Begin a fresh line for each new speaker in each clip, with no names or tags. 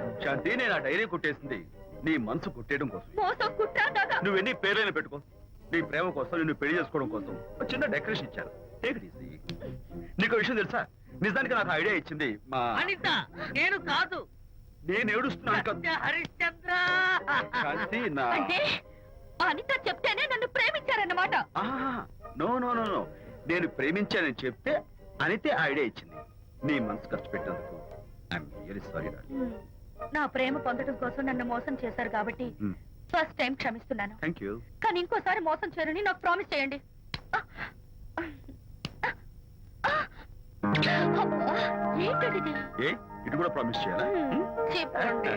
చేశాను
శాంతి నేను ఆ డైరీ కొట్టేసింది నీ మనసు కొట్టేయడం కోసం.
మోసం కుట్ర దగ
నువ్వు ఎన్ని పేర్లైనా పెట్టుకో. నీ ప్రేమ కోసం నిన్ను పెళ్ళి చేసుకోవడం కోసం ఒక చిన్న డెకరేషన్ ఇచ్చాను టేక్ ఇట్ ఈజీ నీకు విషయం తెలుసా? నిజానికి నాకు ఐడియా ఇచ్చింది మా
అనిత నేను కాదు.
నేను ఏడుస్తున్నాను కదా.
హరిశ్చంద్ర.
శాంతి నా
అంటే అనిత చెప్తేనే నన్ను ప్రేమించారన్నమాట.
No no no no. నేను ప్రేమించానని చెప్తే అనితే ఐడియా ఇచ్చింది. నీ మనసు ఖర్చు పెట్టినందుకు ఐఎమ్ వెరీ సారీ
హ్మ్. నా ప్రేమ పొందడం కోసం నన్ను మోసం చేశారు కాబట్టి ఫస్ట్ టైం క్షమిస్తున్నాను.
థ్యాంక్ యూ
కానీ ఇంకోసారి మోసం చేయరని నాకు ప్రామిస్ చేయండి. అబ్బా, ఏంటది
ఏ? ఇటు కూడా ప్రామిస్ చేయాలా
చెప్పండి.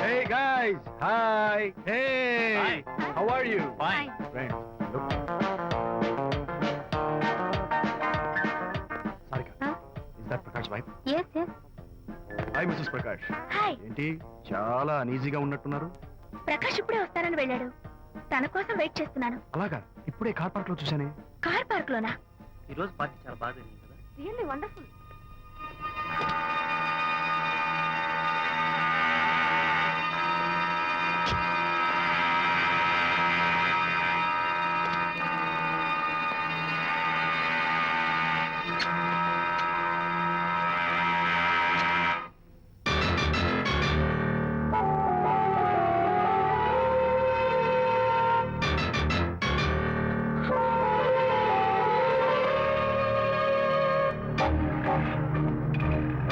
Hey guys, hi. Hey,
Hi.
how are you?
Fine.
Friend, Prakash wife?
Yes yes
Hi, Mrs. Prakash.
Hi
ఏంటి? చాలా అనీజీగా ఉన్నట్టున్నారు.
ప్రకాష్ ఇప్పుడే వస్తానని వెళ్ళాడు. తన కోసం వెయిట్ చేస్తున్నాను.
అలాగా? ఇప్పుడే కార్ పార్క్లో చూశానే.
కార్ పార్క్ లోనా
ఈ రోజు పార్టీ చాలా బాగా జరిగింది కదా?
Really wonderful